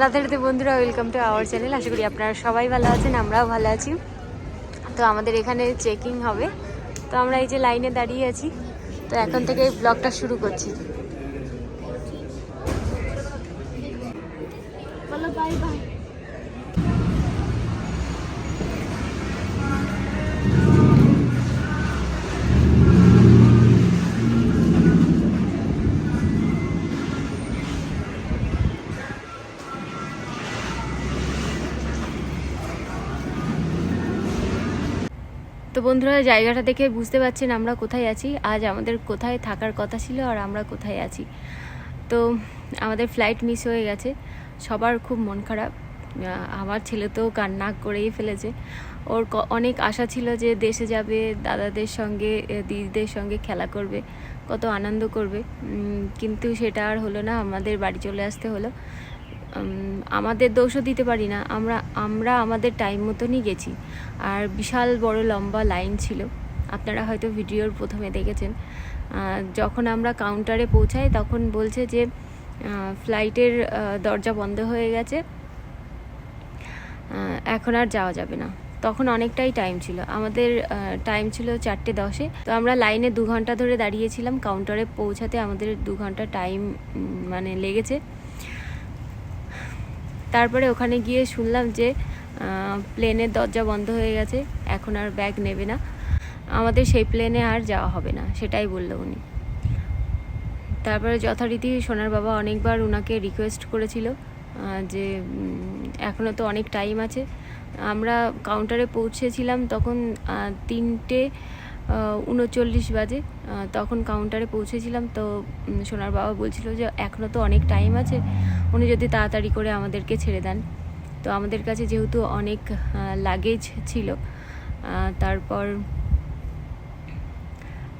রাধে বন্ধুরা welcome to our channel আশা করি আপনারা সবাই ভালো আছেন, আমরাও ভালো আছি। তো আমাদের এখানে চেকিং হবে। তো আমরা এই যে লাইনে দাঁড়িয়ে আছি। তো এখন থেকে এই ব্লগটা শুরু করছি। বলো বাই বাই তো বন্ধুরা, জায়গাটা দেখে বুঝতে পারছেন আমরা কোথায় আছি। আজ আমাদের কোথায় থাকার কথা ছিল আর আমরা কোথায় আছি। তো আমাদের ফ্লাইট মিস হয়ে গেছে। সবার খুব মন খারাপ। আমার ছেলে তো কান্না করেই ফেলেছে। ওর অনেক আশা ছিল যে দেশে যাবে, দাদাদের সঙ্গে দিদিদের সঙ্গে খেলা করবে, কত আনন্দ করবে। কিন্তু সেটা আর হলো না, আমাদের বাড়ি চলে আসতে হলো। আমাদের দোষও দিতে পারি না। আমরা আমরা আমাদের টাইম মতনই গেছি। আর বিশাল বড় লম্বা লাইন ছিল। আপনারা হয়তো ভিডিওর প্রথমে দেখেছেন। যখন আমরা কাউন্টারে পৌঁছাই, তখন বলছে যে ফ্লাইটের দরজা বন্ধ হয়ে গেছে। এখন আর যাওয়া যাবে না। তখন অনেকটাই টাইম ছিল। আমাদের টাইম ছিল চারটে দশে। তো আমরা লাইনে দু ঘণ্টা ধরে দাঁড়িয়েছিলাম। কাউন্টারে পৌঁছাতে আমাদের দু ঘণ্টা টাইম মানে লেগেছে। তারপরে ওখানে গিয়ে শুনলাম যে প্লেনের দরজা বন্ধ হয়ে গেছে, এখন আর ব্যাগ নেবে না। আমাদের সেই প্লেনে আর যাওয়া হবে না, সেটাই বলল উনি। তারপরে যথারীতি সোনার বাবা অনেকবার ওনাকে রিকোয়েস্ট করেছিল যে এখনও তো অনেক টাইম আছে। আমরা কাউন্টারে পৌঁছেছিলাম তখন তিনটে উনচল্লিশ বাজে তখন কাউন্টারে পৌঁছেছিলাম তো সোনার বাবা বলছিল যে এখনও তো অনেক টাইম আছে উনি যদি তাড়াতাড়ি করে আমাদেরকে ছেড়ে দেন। তো আমাদের কাছে যেহেতু অনেক লাগেজ ছিল তারপর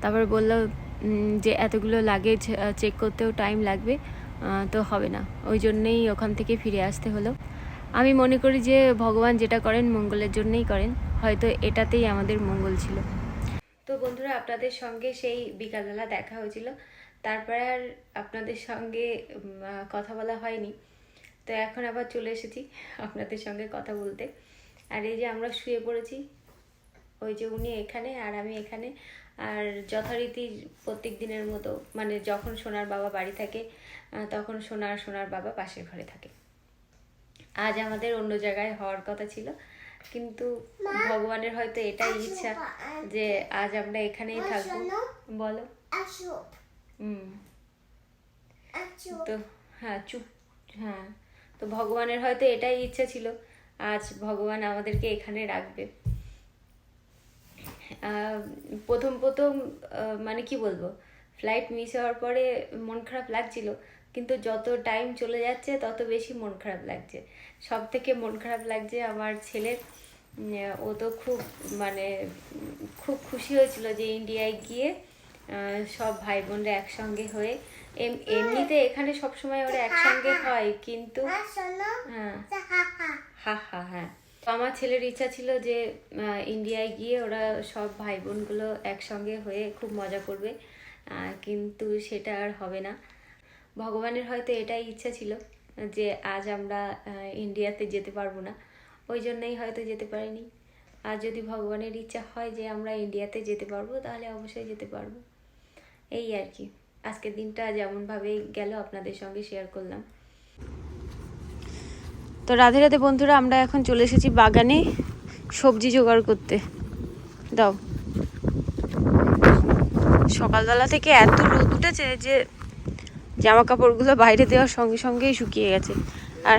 তারপর বলল যে এতগুলো লাগেজ চেক করতেও টাইম লাগবে তো হবে না। ওই জন্যেই ওখান থেকে ফিরে আসতে হলো। আমি মনে করি যে ভগবান যেটা করেন মঙ্গলের জন্যই করেন, হয়তো এটাতেই আমাদের মঙ্গল ছিল। তো বন্ধুরা, আপনাদের সঙ্গে সেই বিকালবেলা দেখা হয়েছিল। তারপরে আর আপনাদের সঙ্গে কথা বলা হয়নি। তো এখন আবার চলে এসেছি আপনাদের সঙ্গে কথা বলতে। আর এই যে আমরা শুয়ে পড়েছি ওই যে উনি এখানে আর আমি এখানে। আর যথারীতি প্রত্যেক দিনের মতো মানে যখন সোনার বাবা বাড়ি থাকে তখন সোনার সোনার বাবা পাশের ঘরে থাকে। আজ আমাদের অন্য জায়গায় হওয়ার কথা ছিল কিন্তু ভগবানের হয়তো এটাই ইচ্ছা যে আজ আমরা এখানেই থাকব। বলো। আসো। তো হ্যাঁ চুপ হ্যাঁ। তো ভগবানের হয়তো এটাই ইচ্ছা ছিল আজ ভগবান আমাদেরকে এখানে রাখবে। প্রথম প্রথম মানে কি বলব ফ্লাইট মিস হওয়ার পরে মন খারাপ লাগছিল কিন্তু যত টাইম চলে যাচ্ছে তত বেশি মন খারাপ লাগছে। সব থেকে মন খারাপ লাগছে আমার ছেলের। ও তো খুব মানে খুব খুশি হয়েছিল যে ইন্ডিয়ায় গিয়ে সব ভাই বোনরা একসঙ্গে হয়ে। এম- এমনিতে এখানে সবসময় ওরা একসঙ্গে হয় কিন্তু হ্যাঁ হা হা হা। হা হ্যাঁ। আমার ছেলের ইচ্ছা ছিল যে ইন্ডিয়ায় গিয়ে ওরা সব ভাই বোনগুলো একসঙ্গে হয়ে খুব মজা করবে। কিন্তু সেটা আর হবে না। ভগবানের হয়তো এটাই ইচ্ছা ছিল যে আজ আমরা ইন্ডিয়াতে যেতে পারব না। ওই জন্যই হয়তো যেতে পারিনি। আর যদি ভগবানের ইচ্ছা হয় যে আমরা ইন্ডিয়াতে যেতে পারব তাহলে অবশ্যই যেতে পারব। এই আর কি। আজকের দিনটা যেমনভাবে গেল, আপনাদের সঙ্গে শেয়ার করলাম। তো রাধে রাধে বন্ধুরা, আমরা এখন চলে এসেছি বাগানে সবজি জোগাড় করতে। দাও। সকালবেলা থেকে এত রোদ উঠেছে যে জামা কাপড়গুলো বাইরে দেওয়ার সঙ্গে সঙ্গেই শুকিয়ে গেছে। আর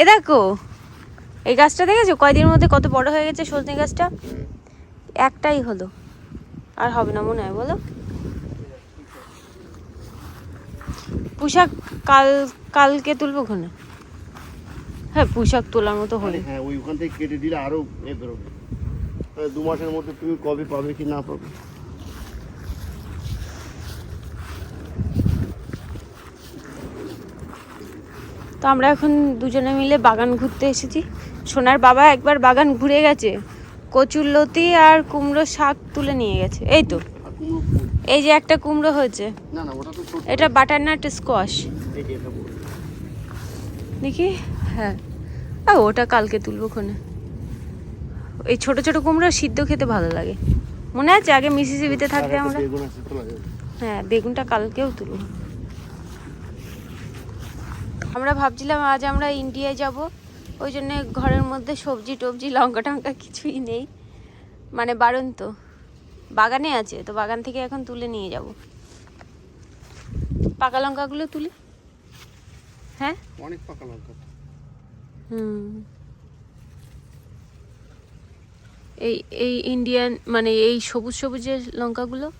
এ দেখো, এই গাছটা দেখেছ? কয়দিনের মধ্যে কত বড় হয়ে গেছে সজনে গাছটা? একটাই হলো। আর হবে না মনে হয়, বলো। পোশাক কাল কালকে তুলবো ওখানে? হ্যাঁ পোশাক তোলার মতো হলে। হ্যাঁ ওই ওখান থেকে কেটে দিলে আরও এ বেরোবে। তাহলে দু মাসের মধ্যে তুমি কবে পাবে কি না পাবে? তো আমরা এখন দুজনে মিলে বাগান ঘুরতে এসেছি। সোনার বাবা একবার বাগান ঘুরে গেছে। কচুর লতি আর কুমড়ো শাক তুলে নিয়ে গেছে। এই তো। এই যে একটা কুমড়ো হয়েছে। এটা বাটারনাট স্কোয়াশ। দেখি হ্যাঁ। ওটা কালকে তুলবো ক্ষণে এই ছোট ছোট কুমড়ো সিদ্ধ খেতে ভালো লাগে। মনে আছে? আগে মিসিসিবিতে আর থাকতে আমরা। হ্যাঁ বেগুনটা কালকেও তুলব। আমরা ভাবছিলাম আজ আমরা ইন্ডিয়ায় যাব। ওই জন্য ঘরের মধ্যে সবজি টবজি লঙ্কা টঙ্কা কিছুই নেই। মানে বারণ তো বাগানে আছে তো বাগান থেকে এখন তুলে নিয়ে যাব। পাকা লঙ্কাগুলো তুলি। হ্যাঁ? অনেক পাকা লঙ্কা। হুম। এই এই ইন্ডিয়ান মানে এই সবুজ সবুজ যে লঙ্কাগুলো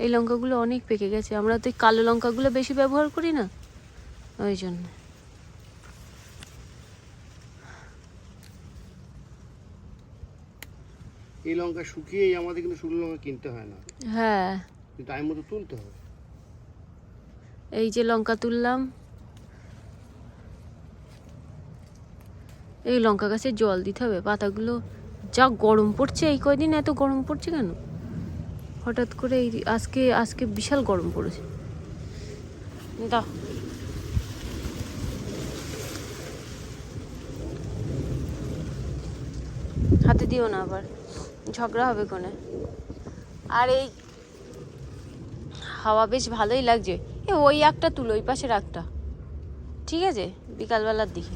এই লঙ্কাগুলো অনেক পেকে গেছে। আমরা তো এই কালো লঙ্কাগুলো বেশি ব্যবহার করি না ওই জন্য। এই লঙ্কা শুকিয়েই আমাদের কিন্তু শুকনো লঙ্কা কিনতে হয় না। হ্যাঁ। টাইম মতো তুলতে হবে এই যে লঙ্কা তুললাম। এই লঙ্কা গাছে জল দিতে হবে পাতাগুলো যা গরম পড়ছে এই কয়দিন এত গরম পড়ছে কেন? হঠাৎ করে এই আজকে আজকে বিশাল গরম পড়েছে। দাও। হাতে দিও না আবার। ঝগড়া হবে কোনে? আর এই হাওয়া বেশ ভালোই লাগছে। এ, ওই একটা তুলো, ওই পাশের একটা ঠিক আছে? বিকালবেলার দিকে।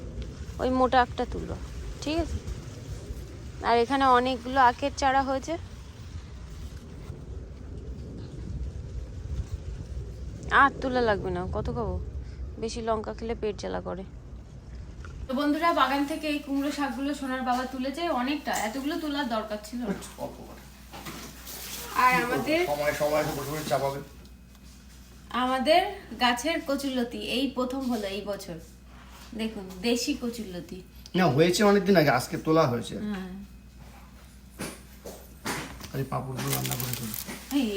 ওই মোটা একটা তুলো। ঠিক আছে? আর এখানে অনেকগুলো আখের চারা হয়েছে। আর তোলা লাগবে না। কত খাব? বেশি লঙ্কা খেলে পেট জ্বালা করে। তো বন্ধুরা বাগান থেকে এই কুমড়ো শাকগুলো সোনার বাবা তুলেছে অনেকটা এতগুলো তোলার দরকার ছিল। আর আমাদের সময় সময় বসে চাপাবে। আমাদের গাছের কচুলতি এই প্রথম হলো এই বছর। দেখুন দেশি কচুলতি না হয়েছে অনেকদিন আগে আজকে তোলা হয়েছে। হ্যাঁ। আরে পাপড়গুলো রান্না করে ফেলো। এই,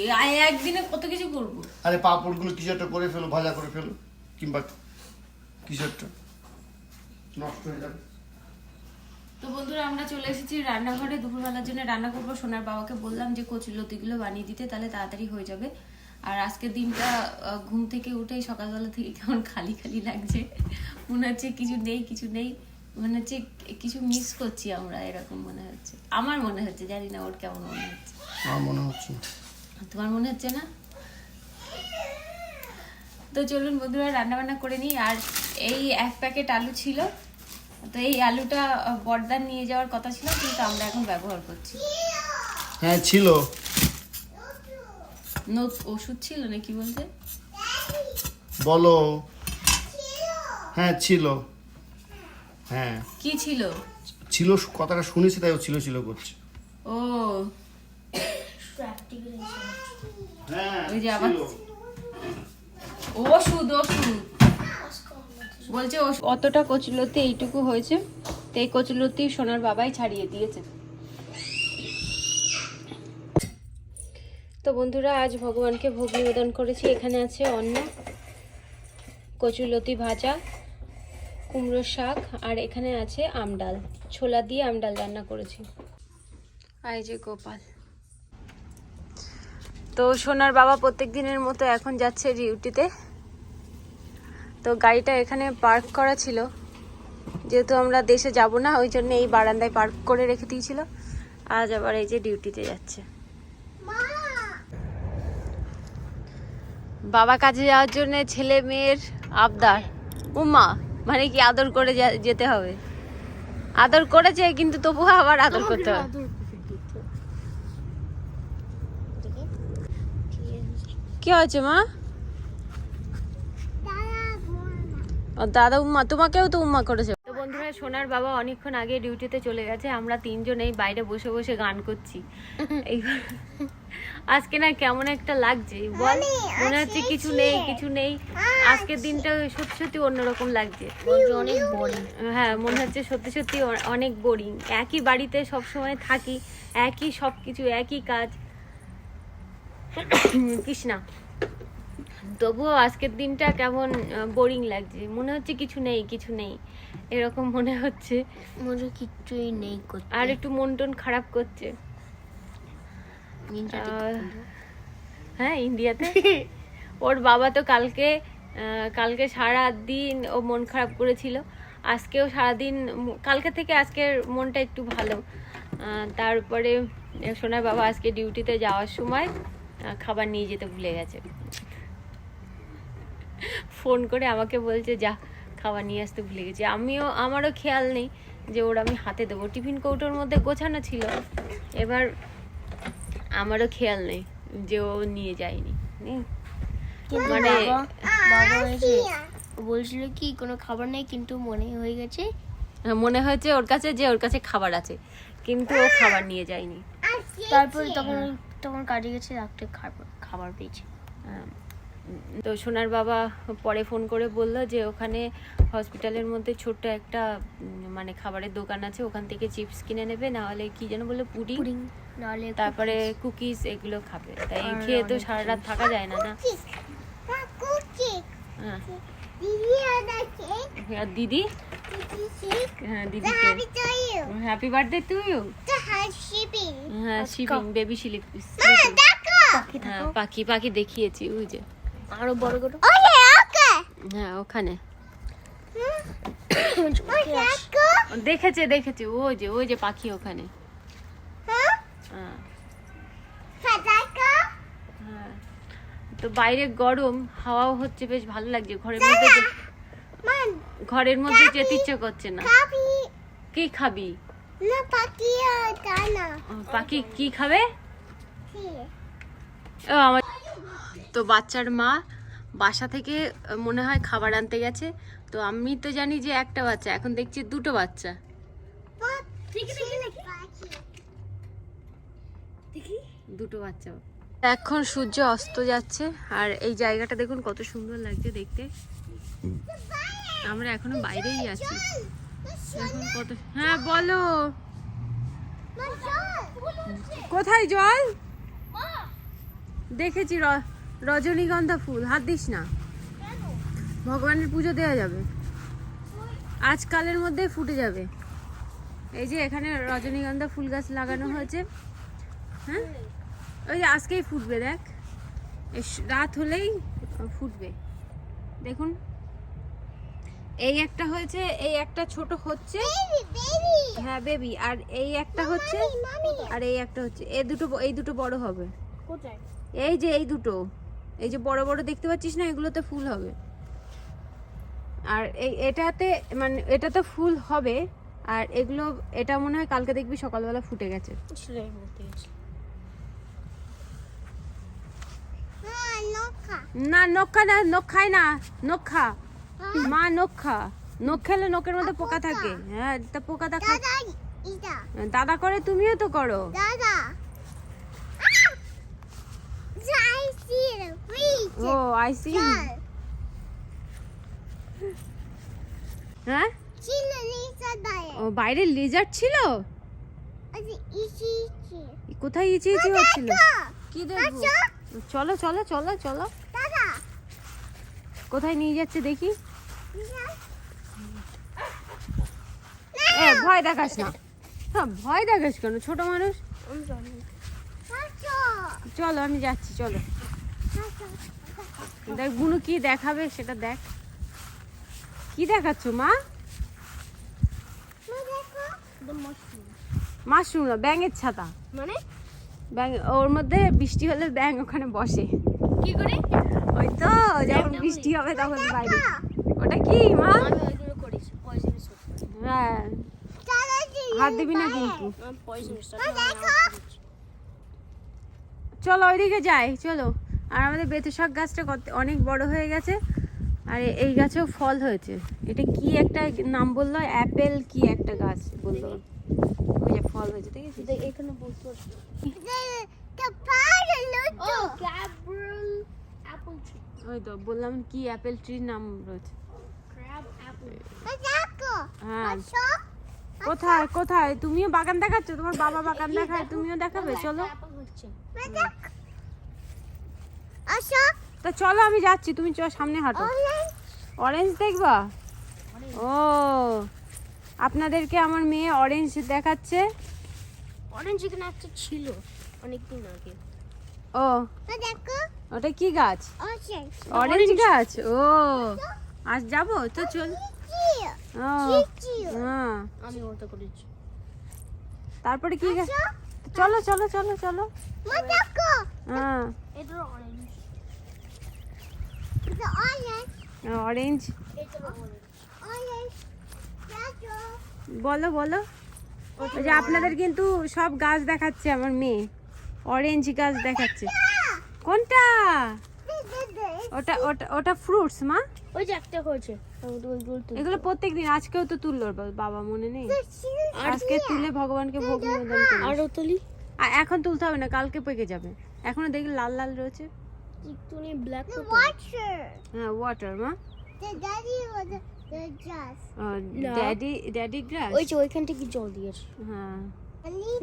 একদিনে কত কিছু করব? আরে পাপড়গুলো কিছু একটা করে ফেলো ভাজা করে ফেলো কিংবা কিছু একটা। নষ্ট হয়ে যাবে। তো বন্ধুরা আমরা চলে এসেছি রান্নাঘরে। দুপুরবেলার জন্য রান্না করব। সোনার বাবাকে বললাম যে কচুলতিগুলো বানিয়ে দিতে তাহলে তাড়াতাড়ি হয়ে যাবে। আর আজকের দিনটা ঘুম থেকে উঠেই সকালবেলা থেকে কেমন খালি খালি লাগছে। মনে হচ্ছে কিছু নেই কিছু নেই। মনে হচ্ছে কিছু মিস করছি আমরা এরকম মনে হচ্ছে। আমার মনে হচ্ছে জানি না ওর কেমন মনে হচ্ছে। আমার মনে হচ্ছে তোমার মনে হচ্ছে না? তো চলুন বন্ধুরা রান্না বান্না করে নিই। আর এই এক প্যাকেট আলু ছিল। তো এই আলুটা আহ, বড়দার নিয়ে যাওয়ার কথা ছিল কিন্তু আমরা এখন ব্যবহার করছি। হ্যাঁ ছিল। নো- ওষুধ ছিল না কি বলতে? বলো। হ্যাঁ ছিল। হ্যাঁ। কি ছিল? ছিল কথাটা শুনেছি তাই ও ছিল ছিল করছে। ও। হ্যাঁ ওই যে আবার- ওষুধ ওষুধ। বলছে অতটা কচুলতি এইটুকু হয়েছে তো এই কচুলতি সোনার বাবাই ছাড়িয়ে দিয়েছে। তো বন্ধুরা আজ ভগবানকে ভোগ নিবেদন করেছি। এখানে আছে অন্ন কচুলতি ভাজা কুমড়ো শাক আর এখানে আছে আমডাল ছোলা দিয়ে আমডাল রান্না করেছি। আর এই যে গোপাল। তো সোনার বাবা প্রত্যেক দিনের মতো এখন যাচ্ছে ডিউটিতে। তো গাড়িটা এখানে পার্ক করা ছিল। যেহেতু আমরা দেশে যাব না ওই জন্য এই বারান্দায় পার্ক করে রেখে দিয়েছিল। আজ আবার এই যে ডিউটিতে যাচ্ছে। বাবা কাজে যাওয়ার জন্য ছেলে মেয়ের আবদার। উমা মানে কি আদর করে যেতে হবে। আদর করেছে কিন্তু তবুও আবার আদর করতে হবে। কি হয়েছে মা ও দাদা উম্মা তোমাকেও তো উম্মা করেছে। তো বন্ধুরা সোনার বাবা অনেকক্ষণ আগে ডিউটিতে চলে গেছে আমরা তিনজনেই বাইরে বসে বসে গান করছি। এই আজকে না কেমন একটা লাগছে বল? মনে হচ্ছে কিছু নেই কিছু নেই। আজকের দিনটা সত্যি সত্যি অন্যরকম লাগছে। অনেক বোরিং হ্যাঁ মনে হচ্ছে সত্যি সত্যি অনেক বোরিং একই বাড়িতে সব সময় থাকি একই সব কিছু একই কাজ। কৃষ্ণা তবুও আজকের দিনটা কেমন বোরিং লাগছে। মনে হচ্ছে কিছু নেই কিছু নেই। এরকম মনে হচ্ছে। মনে কিচ্ছুই নেই আর একটু মন টন খারাপ করছে। হ্যাঁ ইন্ডিয়াতে? ওর বাবা তো কালকে কালকে সারা দিন ও মন খারাপ করেছিল। আজকেও সারাদিন কালকে থেকে আজকের মনটা একটু ভালো। তারপরে সোনার বাবা আজকে ডিউটিতে যাওয়ার সময় খাবার নিয়ে যেতে ভুলে গেছে। ফোন করে আমাকে বলছে যা খাবার নিয়ে আসতে ভুলে গেছি। আমিও আমারও খেয়াল নেই যে ওর আমি হাতে দেবো। টিফিন কৌটোর মধ্যে গোছানো ছিল। এবার আমারও খেয়াল নেই যে ও নিয়ে যায়নি। মানে বলছিল কি কোনো খাবার নেই কিন্তু মনে হয়ে গেছে। মনে হয়েছে ওর কাছে যে ওর কাছে খাবার আছে কিন্তু ও খাবার নিয়ে যায়নি। তারপরে তখন তখন কাজে গেছে রাত্রে খাবার খাবার পেয়েছে। তো সোনার বাবা পরে ফোন করে বলল যে ওখানে হসপিটালের মধ্যে ছোট্ট একটা মানে খাবারের দোকান আছে ওখান থেকে চিপস কিনে নেবে না হলে কি যেন বলে পুডিং। তারপরে কুকিজ এগুলো খাবে। তাই খেয়ে তো সারা রাত থাকা যায় না না? হ্যাঁ। দিদি হ্যাঁ দিদিকে হ্যাপি বার্থডে টু ইউ হ্যাঁ শিপিং বেবি হ্যাঁ পাখি পাখি দেখিয়েছি ওই যে। আরও বড় করে? হ্যাঁ ওখানে। দেখেছে দেখেছে। ওই যে ওই যে পাখি ওখানে। হ্যাঁ। হ্যাঁ তো বাইরে গরম হাওয়াও হচ্ছে বেশ ভালো লাগছে। ঘরের মধ্যে ঘরের মধ্যে যেতে ইচ্ছে করছে না। কি খাবি? পাখি কি খাবে? আমার তো বাচ্চার মা বাসা থেকে মনে হয় খাবার আনতে গেছে। তো আমি তো জানি যে একটা বাচ্চা এখন দেখছি দুটো বাচ্চা। দুটো বাচ্চা। এখন সূর্য অস্ত যাচ্ছে আর এই জায়গাটা দেখুন কত সুন্দর লাগছে দেখতে। আমরা এখনও বাইরেই আছি। এখন কত হ্যাঁ বলো। কোথায় জল? দেখেছি র- রজনীগন্ধা ফুল হাত দিস না। ভগবানের পুজো দেওয়া যাবে। আজকালের মধ্যে ফুটে যাবে। এই যে এখানে রজনীগন্ধা ফুল গাছ লাগানো হয়েছে। হ্যাঁ? ওই যে আজকেই ফুটবে দেখ। রাত হলেই ফুটবে। দেখুন। এই একটা হয়েছে এই একটা ছোট হচ্ছে। হ্যাঁ বেবি। আর এই একটা হচ্ছে আর এই একটা হচ্ছে। এই দুটো এই দুটো বড় হবে। এই যে এই দুটো। এই যে বড় বড় দেখতে পাচ্ছিস না এগুলোতে ফুল হবে। আর এই এটাতে মানে এটাতে ফুল হবে আর এগুলো এটা মনে হয় কালকে দেখবি সকালবেলা ফুটে গেছে। না নখা। না নখ না নখা। মা নখা। নখ খেলে নখের মধ্যে পোকা থাকে। হ্যাঁ তা পোকাটা খা দাদা করে তুমিও তো করো। ও আইসি হ্যাঁ ও বাইরে লেজার ছিল? কোথায় ইচি ইচি হচ্ছিল? কি দেখব? চলো চলো চলো চলো। কোথায় নিয়ে যাচ্ছে দেখি? ভয় দেখাস না। হ্যাঁ ভয় দেখাস কেন? ছোট মানুষ। চলো আমি যাচ্ছি চলো। দেখ বুনু কি দেখাবে সেটা দেখ। কি দেখাচ্ছ মা? মাশরুম না ব্যাঙের ছাতা। মানে? ব্যাঙ ওর মধ্যে বৃষ্টি হলে ব্যাঙ ওখানে বসে। কি করে? ওই তো যখন বৃষ্টি হবে তখন বাইরে। ওটা কি মা? হ্যাঁ। হাত দিবি না কিন্তু। পয়সা চলো ওইদিকে যাই চলো। আর আমাদের বেতু শাক গাছটা কত অনেক বড় হয়ে গেছে। আর এই গাছেও ফল হয়েছে। এটা কি একটা নাম বলল? অ্যাপেল কি একটা গাছ বলল? ওই যে ফল হয়েছে এখানে ক্যাব্রল অ্যাপল ট্রি ওই তো বললাম কি অ্যাপেল ট্রির নাম রয়েছে। হ্যাঁ। কোথায় কোথায়? তুমিও বাগান দেখাচ্ছ? তোমার বাবা বাগান দেখায় তুমিও দেখাবে? চলো। হচ্ছে তা চলো আমি যাচ্ছি তুমি চলো সামনে হাঁটো। অরেঞ্জ দেখবা? ও আপনাদেরকে আমার মেয়ে অরেঞ্জ দেখাচ্ছে। অরেঞ্জ এখানে একটা ছিল অনেকদিন আগে। ও। ওটা কি গাছ? অরেঞ্জ গাছ? ও। আজ যাব? তো চল। হ্যাঁ। আমি ওটা করেছি। তারপরে কি গে- চলো চলো চলো চলো। হ্যাঁ। অরেঞ্জ এটা অরেঞ্জ বলো বলো। ওই যে আপনাদের কিন্তু সব গাছ দেখাচ্ছে আমার মেয়ে। অরেঞ্জ গাছ দেখাচ্ছে। কোনটা? ওটা ওটা ওটা ফ্রুটস মা। ওই যে একটা হয়েছে। এগুলো প্রত্যেকদিন আজকেও তো তুললো বাবা মনে নেই। আজকে তুলে ভগবানকে ভোগ নিবেদন করল আরও তুলি? আর এখন তুলতে হবে না কালকে পেকে যাবে। এখনও দেখি লাল লাল রয়েছে? একটুখানি ব্ল্যাক হ্যাঁ ওয়াটার মা। ড্যাডি ড্যাডি গ্রাস ওই যে ওইখান থেকে জল দিয়েছে হ্যাঁ।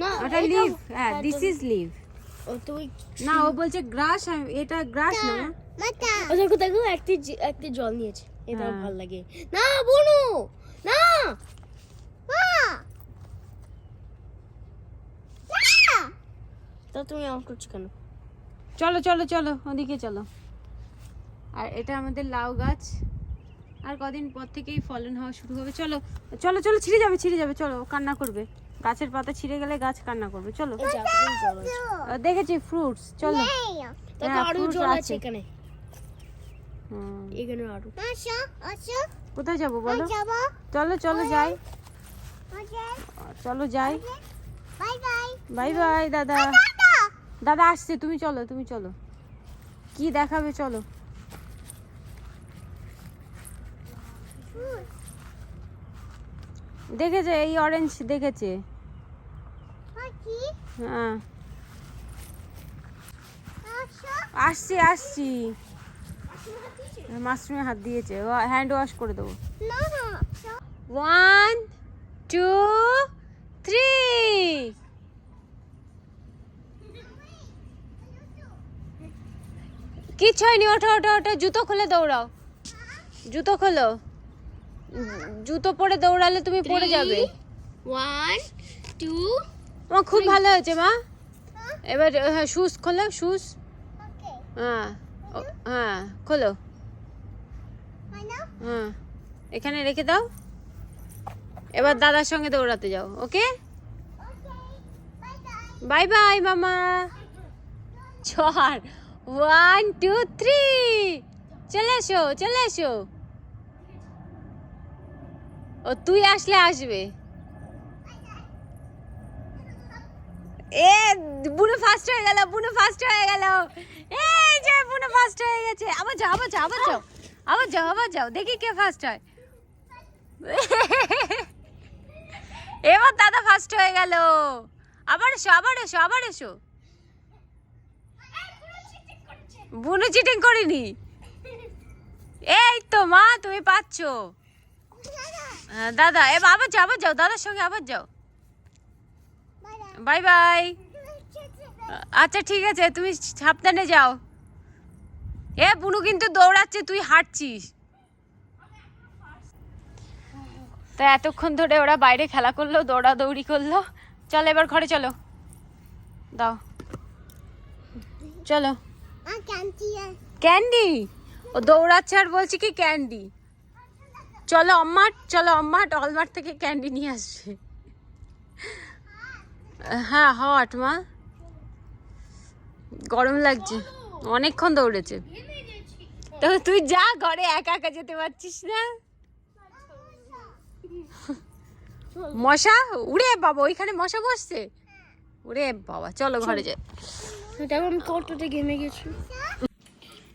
না ওটা লিভ হ্যাঁ দিস ইজ লিভ ও তো ওই না ও বলছে গ্রাস এটা গ্রাস না। দেখো দেখো একটি একটি জল নিয়েছে। এটা হ্যাঁ। ভালো লাগে। না বোনো! না! তা তুমি অফ করছ কেন? চলো চলো চলো ওদিকে চলো। আর এটা আমাদের লাউ গাছ। আর কদিন পর থেকেই ফলন হওয়া শুরু হবে। চলো চলো চলো ছিঁড়ে যাবে ছিঁড়ে যাবে। চলো কান্না করবে। গাছের পাতা ছিঁড়ে গেলে গাছ কান্না করবে। চলো। দেখেছি ফ্রুটস চলো। হ্যাঁ, আছে। এখানে। এখানে আরও। কোথায় যাব বলো? চলো চলো যাই। চলো যাই। Bye bye. দাদা। দাদা। আসছে তুমি চলো তুমি চলো। কি দেখাবে চলো। দেখেছে এই অরেঞ্জ দেখেছে। হ্যাঁ। আসছি আসছি। মাশরুমে হাত দিয়েছে। হ্যান্ড ওয়াশ করে দেবো। ওয়ান টু থ্রি কিচ্ছু হয়নি ওঠো ওঠো ওঠো জুতো খুলে দৌড়াও। জুতো খোলো। জুতো পরে দৌড়ালে তুমি পড়ে যাবে। ওয়ান টু মা খুব ভালো হয়েছে মা। এবার হ্যাঁ শুজ খোলো শুজ হ্যাঁ হ্যাঁ খোলো। হ্যাঁ এখানে রেখে দাও। এবার দাদার সঙ্গে দৌড়াতে যাও, ওকে? বাই বাই, মামা। চার ওয়ান, টু, থ্রি। চলে এসো চলে এসো। ও, তুই আসলে আসবে। এ, বুনো ফার্স্ট হয়ে গেল, বুনো ফার্স্ট হয়ে গেল। এই যে, বুনো ফার্স্ট হয়ে গেছে। আবার যাও আবার যাও আবার যাও। আবার যাও আবার যাও দেখি কে ফার্স্ট হয়। এবার দাদা ফার্স্ট হয়ে গেল। আবার এসো আবার এসো আবার এসো। বুনো চিটিং করিনি। এই তো মা তুমি পাচ্ছ। দাদা এবার আবার যাও আবার যাও দাদার সঙ্গে আবার যাও। Bye bye. আচ্ছা ঠিক আছে তুমি সাবধানে যাও। এ, বুনু কিন্তু দৌড়াচ্ছে, তুই হাঁটছিস। তো এতক্ষণ ধরে ওরা বাইরে খেলা করল, দৌড়াদৌড়ি করল। চলো এবার ঘরে চলো। দাও। চলো। ক্যান্ডি? ও দৌড়াচ্ছে আর বলছি কি ক্যান্ডি। চলো অম্মাট চলো অম্মাট অলমার্ট থেকে ক্যান্ডি নিয়ে আসবে হ্যাঁ হট মা। গরম লাগছে। অনেকক্ষণ দৌড়েছে। তো তুই যা ঘরে একা একা যেতে পারছিস না? মশা? উড়ে বাবা ওইখানে মশা বসছে? উড়ে বাবা চলো ঘরে যাই। দেখো আমি কতটা গেমে গেছি?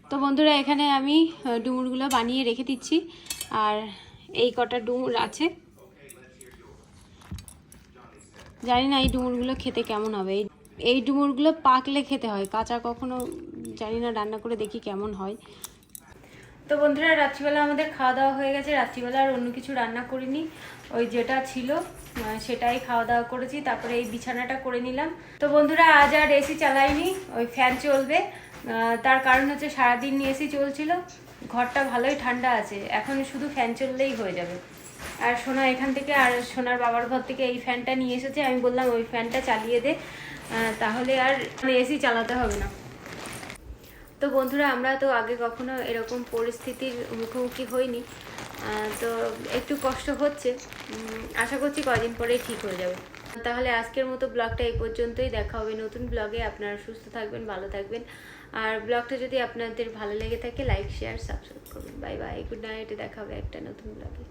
তো বন্ধুরা এখানে আমি ডুমুরগুলো বানিয়ে রেখে দিচ্ছি। আর এই কটা ডুমুর আছে। জানি না এই ডুমুরগুলো খেতে কেমন হবে। এই এই ডুমুরগুলো পাকলে খেতে হয়। কাঁচা কখনো জানি না রান্না করে দেখি কেমন হয়। তো বন্ধুরা, রাত্রিবেলা আমাদের খাওয়া দাওয়া হয়ে গেছে। রাত্রিবেলা আর অন্য কিছু রান্না করিনি। ওই যেটা ছিল সেটাই খাওয়া দাওয়া করেছি। তারপরে এই বিছানাটা করে নিলাম। তো বন্ধুরা, আজ আর এসি চালাইনি, ওই ফ্যান চলবে। তার কারণ হচ্ছে সারাদিন এসি চলছিল। ঘরটা ভালোই ঠান্ডা আছে। এখন শুধু ফ্যান চললেই হয়ে যাবে। আর সোনা এখান থেকে, আর সোনার বাবার ঘর থেকে এই ফ্যানটা নিয়ে এসেছে। আমি বললাম, ওই ফ্যানটা চালিয়ে দে। তাহলে আর এসি চালাতে হবে না। তো বন্ধুরা, আমরা তো আগে কখনো এরকম পরিস্থিতির মুখোমুখি হইনি তো একটু কষ্ট হচ্ছে। আশা করছি কদিন পরেই ঠিক হয়ে যাবে। তাহলে আজকের মতো ব্লগটা এই পর্যন্তই। দেখা হবে নতুন ব্লগে। আপনারা সুস্থ থাকবেন, ভালো থাকবেন। আর ব্লগটা যদি আপনাদের ভালো লেগে থাকে লাইক শেয়ার সাবস্ক্রাইব করবেন। বাই বাই গুড নাইট দেখা হবে একটা নতুন ব্লগে।